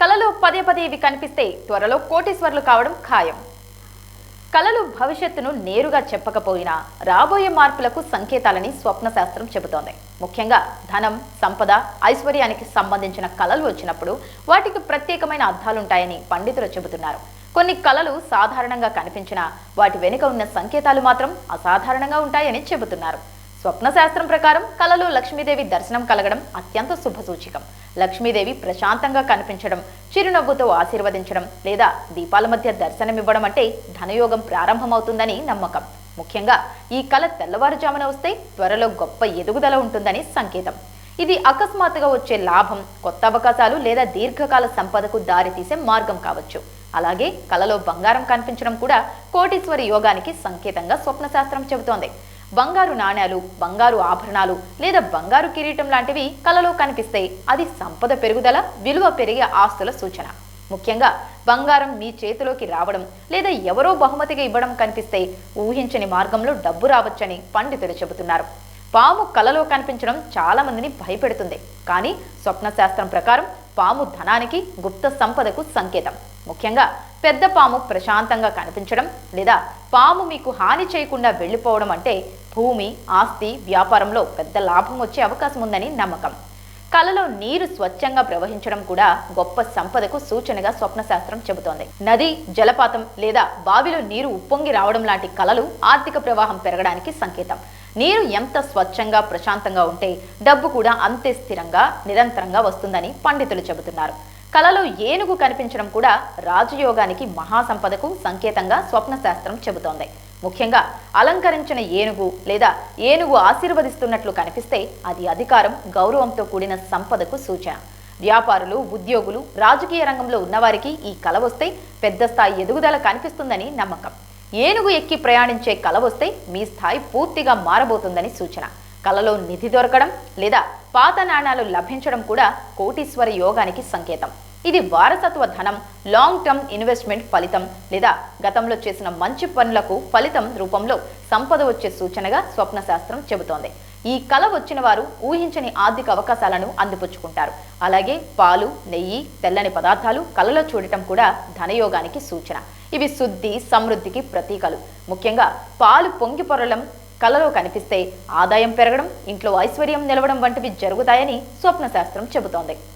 కళలు పదే పదే ఇవి కనిపిస్తే త్వరలో కోటీశ్వర్లు కావడం ఖాయం. కళలు భవిష్యత్తును నేరుగా చెప్పకపోయినా రాబోయే మార్పులకు సంకేతాలని స్వప్న శాస్త్రం చెబుతోంది. ముఖ్యంగా ధనం సంపద ఐశ్వర్యానికి సంబంధించిన కళలు వచ్చినప్పుడు వాటికి ప్రత్యేకమైన అర్థాలుంటాయని పండితులు చెబుతున్నారు. కొన్ని కళలు సాధారణంగా కనిపించినా వాటి వెనుక ఉన్న సంకేతాలు మాత్రం అసాధారణంగా ఉంటాయని చెబుతున్నారు. స్వప్న శాస్త్రం ప్రకారం కలలో లక్ష్మీదేవి దర్శనం కలగడం అత్యంత శుభసూచికం. లక్ష్మీదేవి ప్రశాంతంగా కనిపించడం చిరునవ్వుతో ఆశీర్వదించడం లేదా దీపాల మధ్య దర్శనమివ్వడం అంటే ధనయోగం ప్రారంభమవుతుందని నమ్మకం. ముఖ్యంగా ఈ కళ తెల్లవారుజామున వస్తే త్వరలో గొప్ప ఎదుగుదల ఉంటుందని సంకేతం. ఇది అకస్మాత్తుగా వచ్చే లాభం కొత్త అవకాశాలు లేదా దీర్ఘకాల సంపదకు దారితీసే మార్గం కావచ్చు. అలాగే కలలో బంగారం కనిపించడం కూడా కోటీశ్వరి యోగానికి సంకేతంగా స్వప్న శాస్త్రం చెబుతోంది. బంగారు నాణ్యాలు బంగారు ఆభరణాలు లేదా బంగారు కిరీటం లాంటివి కలలో కనిపిస్తే అది సంపద పెరుగుదల విలువ పెరిగే ఆస్తుల సూచన. ముఖ్యంగా బంగారం మీ చేతిలోకి రావడం లేదా ఎవరో బహుమతిగా ఇవ్వడం కనిపిస్తే ఊహించని మార్గంలో డబ్బు రావచ్చని పండితులు చెబుతున్నారు. పాము కలలో కనిపించడం చాలా మందిని భయపెడుతుంది. కానీ స్వప్న శాస్త్రం ప్రకారం పాము ధనానికి గుప్త సంపదకు సంకేతం. ముఖ్యంగా పెద్ద పాము ప్రశాంతంగా కనిపించడం లేదా పాము మీకు హాని చేయకుండా వెళ్ళిపోవడం అంటే భూమి ఆస్తి వ్యాపారంలో పెద్ద లాభం వచ్చే అవకాశం ఉందని నమ్మకం. కలలో నీరు స్వచ్ఛంగా ప్రవహించడం కూడా గొప్ప సంపదకు సూచనగా స్వప్న శాస్త్రం చెబుతోంది. నది జలపాతం లేదా బావిలో నీరు ఉప్పొంగి రావడం లాంటి కలలు ఆర్థిక ప్రవాహం పెరగడానికి సంకేతం. నీరు ఎంత స్వచ్ఛంగా ప్రశాంతంగా ఉంటే డబ్బు కూడా అంతే స్థిరంగా నిరంతరంగా వస్తుందని పండితులు చెబుతున్నారు. కలలో ఏనుగు కనిపించడం కూడా రాజయోగానికి మహాసంపదకు సంకేతంగా స్వప్న శాస్త్రం చెబుతోంది. ముఖ్యంగా అలంకరించిన ఏనుగు లేదా ఏనుగు ఆశీర్వదిస్తున్నట్లు కనిపిస్తే అది అధికారం గౌరవంతో కూడిన సంపదకు సూచన వ్యాపారులు ఉద్యోగులు రాజకీయ రంగంలో ఉన్నవారికి ఈ కల వస్తే పెద్ద స్థాయి ఎదుగుదల కనిపిస్తుందని నమ్మకం. ఏనుగు ఎక్కి ప్రయాణించే కల వస్తే మీ స్థాయి పూర్తిగా మారబోతుందని సూచన. కలలో నిధి దొరకడం లేదా పాత నాణాలు లభించడం కూడా కోటీశ్వర యోగానికి సంకేతం. ఇది వారసత్వ ధనం లాంగ్ టర్మ్ ఇన్వెస్ట్మెంట్ ఫలితం లేదా గతంలో చేసిన మంచి పనులకు ఫలితం రూపంలో సంపద వచ్చే సూచనగా స్వప్న శాస్త్రం చెబుతోంది. ఈ కళ వచ్చిన వారు ఊహించని ఆర్థిక అవకాశాలను అందిపుచ్చుకుంటారు. అలాగే పాలు నెయ్యి తెల్లని పదార్థాలు కళలో చూడటం కూడా ధనయోగానికి సూచన. ఇవి శుద్ధి సమృద్ధికి ప్రతీకలు. ముఖ్యంగా పాలు పొంగి పొరలం కలలో కనిపిస్తే ఆదాయం పెరగడం ఇంట్లో ఐశ్వర్యం నిలవడం వంటివి జరుగుతాయని స్వప్న శాస్త్రం చెబుతోంది.